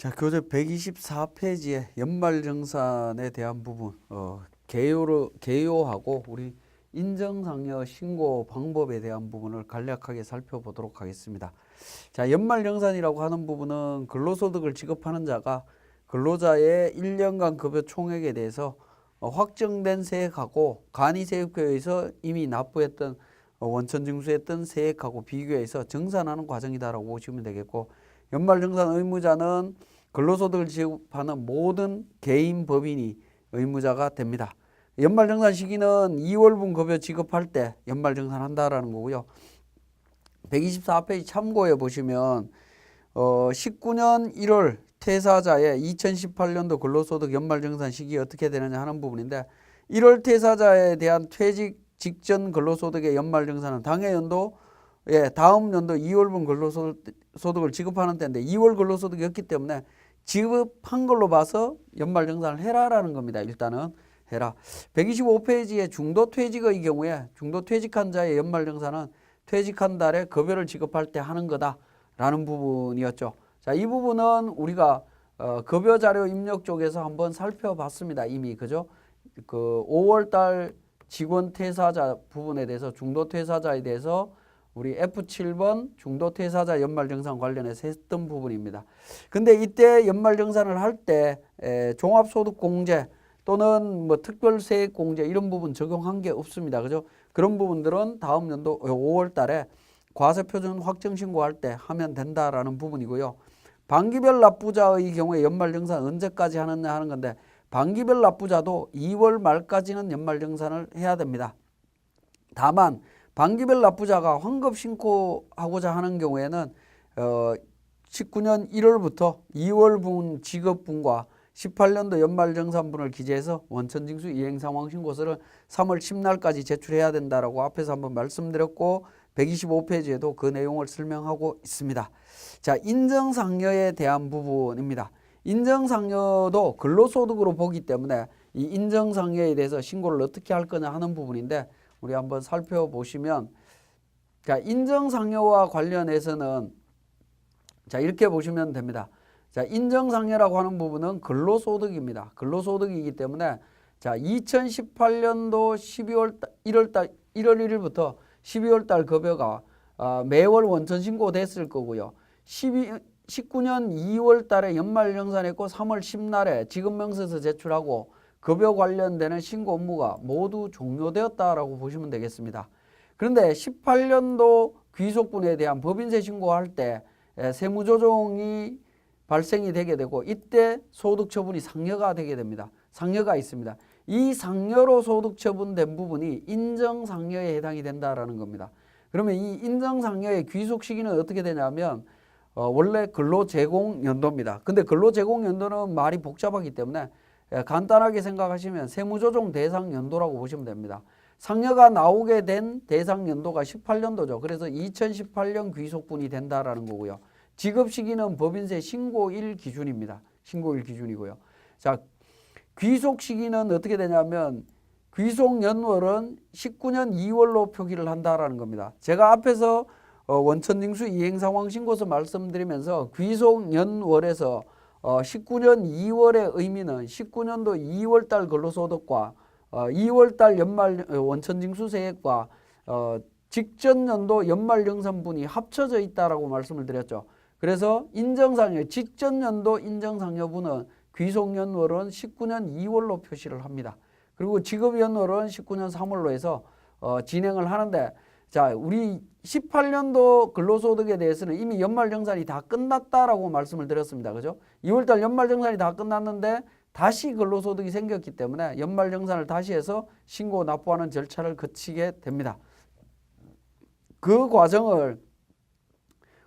자, 교재 124페이지에 연말정산에 대한 부분, 어, 개요로, 개요하고 우리 인정상여 신고 방법에 대한 부분을 간략하게 살펴보도록 하겠습니다. 자, 연말정산이라고 하는 부분은 근로소득을 지급하는 자가 근로자의 1년간 급여 총액에 대해서 어, 확정된 세액하고 간이세입교에서 이미 납부했던 어, 원천 징수했던 세액하고 비교해서 정산하는 과정이다라고 보시면 되겠고 연말 정산 의무자는 근로소득을 지급하는 모든 개인 법인이 의무자가 됩니다. 연말정산 시기는 2월분 급여 지급할 때 연말정산 한다라는 거고요. 124페이지 참고해 보시면 어 19년 1월 퇴사자의 2018년도 근로소득 연말정산 시기 어떻게 되느냐 하는 부분인데 1월 퇴사자에 대한 퇴직 직전 근로소득의 연말정산은 당해 연도 예, 다음 연도 2월분 근로소득을 지급하는 때인데 2월 근로소득이었기 때문에 지급한 걸로 봐서 연말정산을 해라라는 겁니다. 일단은 해라. 125페이지에 중도퇴직의 경우에 중도퇴직한 자의 연말정산은 퇴직한 달에 급여를 지급할 때 하는 거다라는 부분이었죠. 자, 이 부분은 우리가 어, 급여 자료 입력 쪽에서 한번 살펴봤습니다. 이미 그죠? 그 5월 달 직원 퇴사자 부분에 대해서 중도 퇴사자에 대해서 우리 F7번 중도 퇴사자 연말정산 관련해서 했던 부분입니다. 근데 이때 연말정산을 할 때 종합소득공제 또는 뭐 특별세액공제 이런 부분 적용한 게 없습니다. 그죠? 그런 부분들은 다음 연도 5월 달에 과세표준 확정 신고할 때 하면 된다라는 부분이고요. 반기별 납부자의 경우에 연말정산 언제까지 하느냐 하는 건데 반기별 납부자도 2월 말까지는 연말정산을 해야 됩니다. 다만 반기별 납부자가 환급 신고하고자 하는 경우에는 어 19년 1월부터 2월분 지급분과 18년도 연말정산분을 기재해서 원천징수 이행상황 신고서를 3월 10날까지 제출해야 된다라고 앞에서 한번 말씀드렸고 125페이지에도 그 내용을 설명하고 있습니다. 자, 인정상여에 대한 부분입니다. 인정상여도 근로소득으로 보기 때문에 이 인정상여에 대해서 신고를 어떻게 할 거냐 하는 부분인데 우리 한번 살펴보시면 자, 인정상여와 관련해서는 자, 이렇게 보시면 됩니다. 자, 인정상여라고 하는 부분은 근로소득입니다. 근로소득이기 때문에 자, 2018년도 12월 1월 달 1월 1일부터 12월 달 급여가 아, 매월 원천 신고됐을 거고요. 12 19년 2월 달에 연말 정산했고 3월 10날에 지급 명세서 제출하고 급여 관련되는 신고 업무가 모두 종료되었다라고 보시면 되겠습니다. 그런데 18년도 귀속분에 대한 법인세 신고할 때 에, 세무조정이 발생이 되게 되고 이때 소득 처분이 상여가 되게 됩니다. 상여가 있습니다. 이 상여로 소득 처분된 부분이 인정 상여에 해당이 된다라는 겁니다. 그러면 이 인정 상여의 귀속 시기는 어떻게 되냐면 어, 원래 근로 제공 연도입니다. 근데 근로 제공 연도는 말이 복잡하기 때문에 예, 간단하게 생각하시면 세무조정 대상 연도라고 보시면 됩니다. 상여가 나오게 된 대상 연도가 18년도죠. 그래서 2018년 귀속분이 된다라는 거고요. 지급 시기는 법인세 신고일 기준입니다. 신고일 기준이고요. 자, 귀속 시기는 어떻게 되냐면 귀속 연월은 19년 2월로 표기를 한다라는 겁니다. 제가 앞에서 어, 원천징수 이행상황 신고서 말씀드리면서 귀속 연월에서 어, 19년 2월의 의미는 19년도 2월 달 근로소득과 어, 2월 달 연말 어, 원천징수세액과 어, 직전 연도 연말정산분이 합쳐져 있다라고 말씀을 드렸죠. 그래서 인정상여 직전 연도 인정상여분은 귀속연월은 19년 2월로 표시를 합니다. 그리고 지급연월은 19년 3월로 해서 어, 진행을 하는데 자 우리 18년도 근로소득에 대해서는 이미 연말정산이 다 끝났다라고 말씀을 드렸습니다. 그죠? 2월달 연말정산이 다 끝났는데 다시 근로소득이 생겼기 때문에 연말정산을 다시 해서 신고 납부하는 절차를 거치게 됩니다. 그 과정을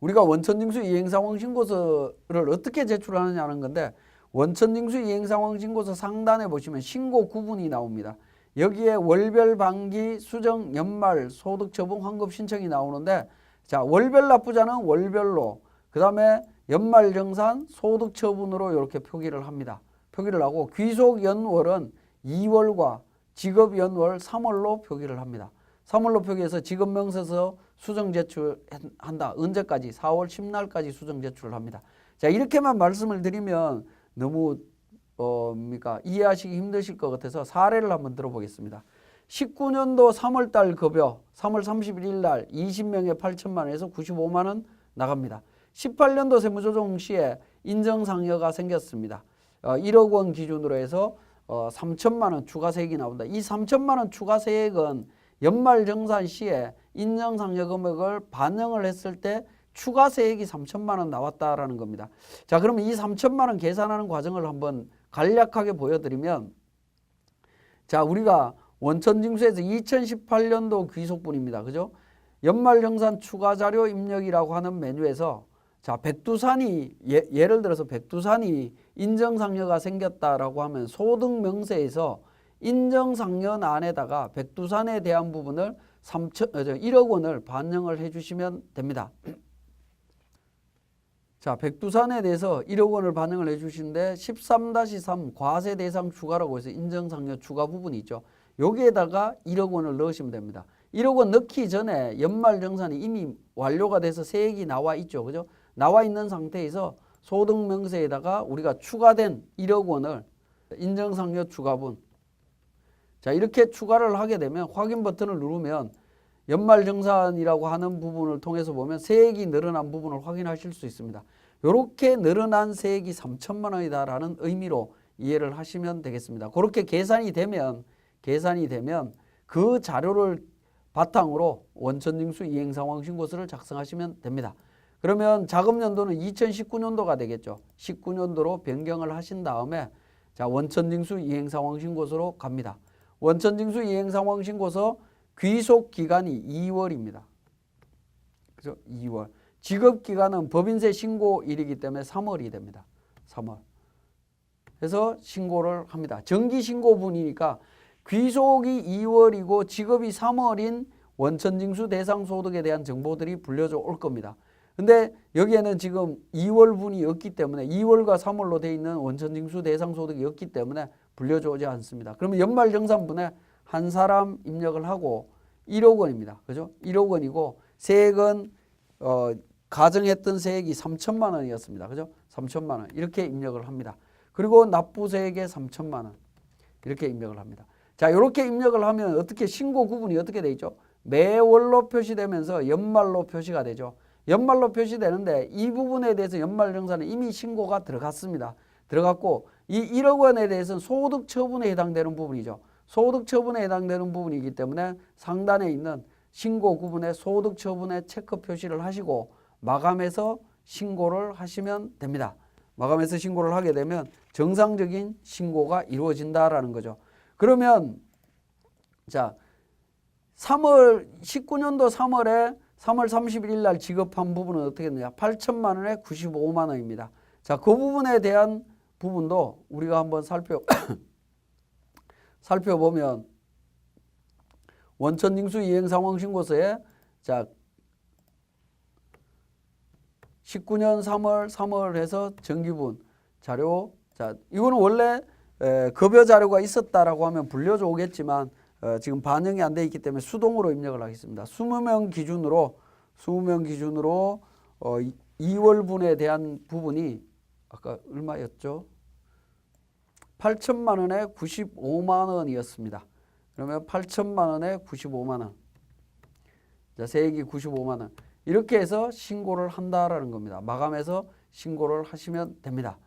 우리가 원천징수 이행상황 신고서를 어떻게 제출하느냐는 건데 원천징수 이행상황 신고서 상단에 보시면 신고 구분이 나옵니다. 여기에 월별 반기 수정 연말 소득 처분 환급 신청이 나오는데 자 월별 납부자는 월별로 그 다음에 연말 정산 소득 처분으로 이렇게 표기를 합니다. 표기를 하고 귀속 연월은 2월과 지급 연월 3월로 표기를 합니다. 3월로 표기해서 지급 명세서 수정 제출한다. 언제까지? 4월 10날까지 수정 제출을 합니다. 자 이렇게만 말씀을 드리면 너무 어 뭡니까 이해하시기 힘드실 것 같아서 사례를 한번 들어보겠습니다. 19년도 3월달 급여 3월 31일 날 20명에 8천만 원에서 95만 원 나갑니다. 18년도 세무조정 시에 인정상여가 생겼습니다. 어, 1억 원 기준으로 해서 어, 3천만 원 추가세액이 나온다. 이 3천만 원 추가세액은 연말정산 시에 인정상여 금액을 반영을 했을 때 추가세액이 3천만 원 나왔다라는 겁니다. 자, 그러면 이 3천만 원 계산하는 과정을 한번 간략하게 보여드리면 자, 우리가 원천징수에서 2018년도 귀속분입니다. 그죠? 연말정산 추가자료 입력이라고 하는 메뉴에서 자, 백두산이 예, 예를 들어서 백두산이 인정상여가 생겼다라고 하면 소득명세에서 인정상여 안에다가 백두산에 대한 부분을 3천, 어, 저 1억 원을 반영을 해주시면 됩니다. 자, 백두산에 대해서 1억 원을 반영을 해 주시는데 13-3 과세 대상 추가라고 해서 인정상여 추가 부분이 있죠. 여기에다가 1억 원을 넣으시면 됩니다. 1억 원 넣기 전에 연말 정산이 이미 완료가 돼서 세액이 나와 있죠. 그죠? 나와 있는 상태에서 소득명세에다가 우리가 추가된 1억 원을 인정상여 추가분 자 이렇게 추가를 하게 되면 확인 버튼을 누르면 연말정산이라고 하는 부분을 통해서 보면 세액이 늘어난 부분을 확인하실 수 있습니다. 이렇게 늘어난 세액이 3천만 원이다라는 의미로 이해를 하시면 되겠습니다. 그렇게 계산이 되면 계산이 되면 그 자료를 바탕으로 원천징수 이행상황 신고서를 작성하시면 됩니다. 그러면 자금연도는 2019년도가 되겠죠. 19년도로 변경을 하신 다음에 자 원천징수 이행상황 신고서로 갑니다. 원천징수 이행상황 신고서 귀속 기간이 2월입니다. 그죠? 2월. 지급 기간은 법인세 신고일이기 때문에 3월이 됩니다. 3월. 그래서 신고를 합니다. 정기 신고분이니까 귀속이 2월이고 지급이 3월인 원천징수 대상 소득에 대한 정보들이 불려져 올 겁니다. 근데 여기에는 지금 2월분이 없기 때문에 2월과 3월로 돼 있는 원천징수 대상 소득이 없기 때문에 불려져 오지 않습니다. 그러면 연말정산분에 한 사람 입력을 하고 1억 원입니다. 그죠? 1억 원이고 세액은 어, 가정했던 세액이 3천만 원이었습니다. 그죠? 3천만 원 이렇게 입력을 합니다. 그리고 납부세액에 3천만 원 이렇게 입력을 합니다. 자, 이렇게 입력을 하면 어떻게 신고 구분이 어떻게 돼 있죠? 매월로 표시되면서 연말로 표시가 되죠. 연말로 표시되는데 이 부분에 대해서 연말정산은 이미 신고가 들어갔습니다. 들어갔고 이 1억 원에 대해서는 소득 처분에 해당되는 부분이죠. 소득 처분에 해당되는 부분이기 때문에 상단에 있는 신고 구분에 소득 처분에 체크 표시를 하시고 마감해서 신고를 하시면 됩니다. 마감해서 신고를 하게 되면 정상적인 신고가 이루어진다라는 거죠. 그러면 자 3월 19년도 3월에 3월 31일 날 지급한 부분은 어떻게 되냐? 8천만 원에 95만 원입니다. 자, 그 부분에 대한 부분도 우리가 한번 살펴 살펴보면 원천 징수 이행 상황 신고서에 자 19년 3월 3월 해서 정기분 자료 자 이거는 원래 에, 급여 자료가 있었다라고 하면 불려져 오겠지만 어, 지금 반영이 안 돼 있기 때문에 수동으로 입력을 하겠습니다. 20명 기준으로 20명 기준으로 어, 2월분에 대한 부분이 아까 얼마였죠? 8천만 원에 95만 원이었습니다. 그러면 8천만 원에 95만 원. 자, 세액이 95만 원. 이렇게 해서 신고를 한다라는 겁니다. 마감해서 신고를 하시면 됩니다.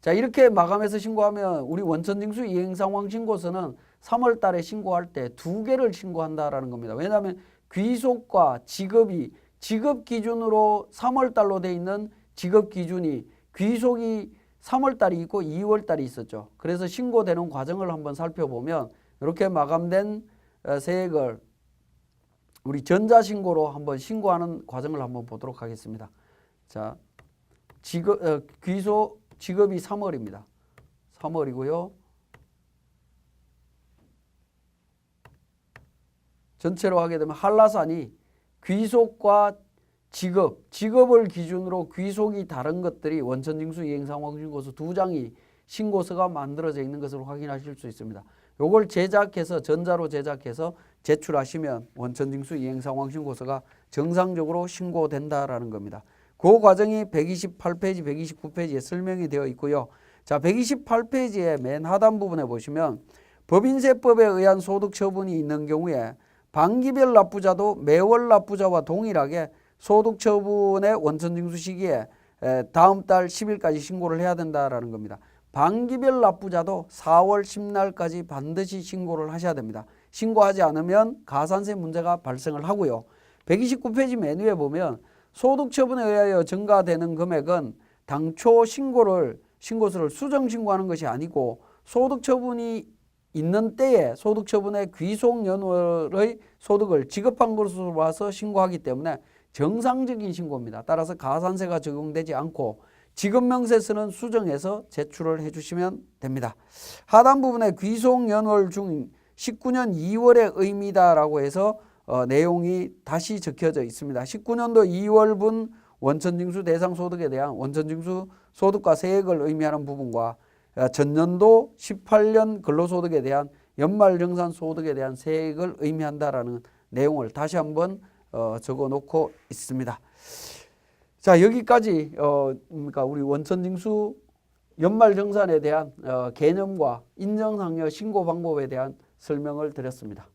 자, 이렇게 마감해서 신고하면 우리 원천징수 이행상황 신고서는 3월 달에 신고할 때 두 개를 신고한다라는 겁니다. 왜냐하면 귀속과 지급이 지급 기준으로 3월 달로 돼 있는 지급 기준이 귀속이 3월 달이 있고 2월 달이 있었죠. 그래서 신고되는 과정을 한번 살펴보면 이렇게 마감된 어, 세액을 우리 전자신고로 한번 신고하는 과정을 한번 보도록 하겠습니다. 자, 지급, 어, 귀속 지급이 3월입니다. 3월이고요. 전체로 하게 되면 한라산이 귀속과 지급, 지급을 기준으로 귀속이 다른 것들이 원천징수 이행상황신고서 두 장이 신고서가 만들어져 있는 것을 확인하실 수 있습니다. 요걸 제작해서 전자로 제작해서 제출하시면 원천징수 이행상황신고서가 정상적으로 신고된다라는 겁니다. 그 과정이 128페이지, 129페이지에 설명이 되어 있고요. 자, 128페이지의 맨 하단 부분에 보시면 법인세법에 의한 소득 처분이 있는 경우에 반기별 납부자도 매월 납부자와 동일하게 소득 처분의 원천 징수 시기에 에, 다음 달 10일까지 신고를 해야 된다라는 겁니다. 반기별 납부자도 4월 10날까지 반드시 신고를 하셔야 됩니다. 신고하지 않으면 가산세 문제가 발생을 하고요. 129페이지 메뉴에 보면 소득 처분에 의하여 증가되는 금액은 당초 신고를 신고서를 수정 신고하는 것이 아니고 소득 처분이 있는 때에 소득 처분의 귀속 연월의 소득을 지급한 것으로 봐서 신고하기 때문에 정상적인 신고입니다. 따라서 가산세가 적용되지 않고 지급 명세서는 수정해서 제출을 해주시면 됩니다. 하단 부분에 귀속 연월 중 19년 2월의 의미다라고 해서 어, 내용이 다시 적혀져 있습니다. 19년도 2월분 원천징수 대상 소득에 대한 원천징수 소득과 세액을 의미하는 부분과 어, 전년도 18년 근로소득에 대한 연말정산 소득에 대한 세액을 의미한다라는 내용을 다시 한번 어, 적어 놓고 있습니다. 자 여기까지 어, 그러니까 우리 원천징수 연말정산에 대한 어, 개념과 인정상여 신고 방법에 대한 설명을 드렸습니다.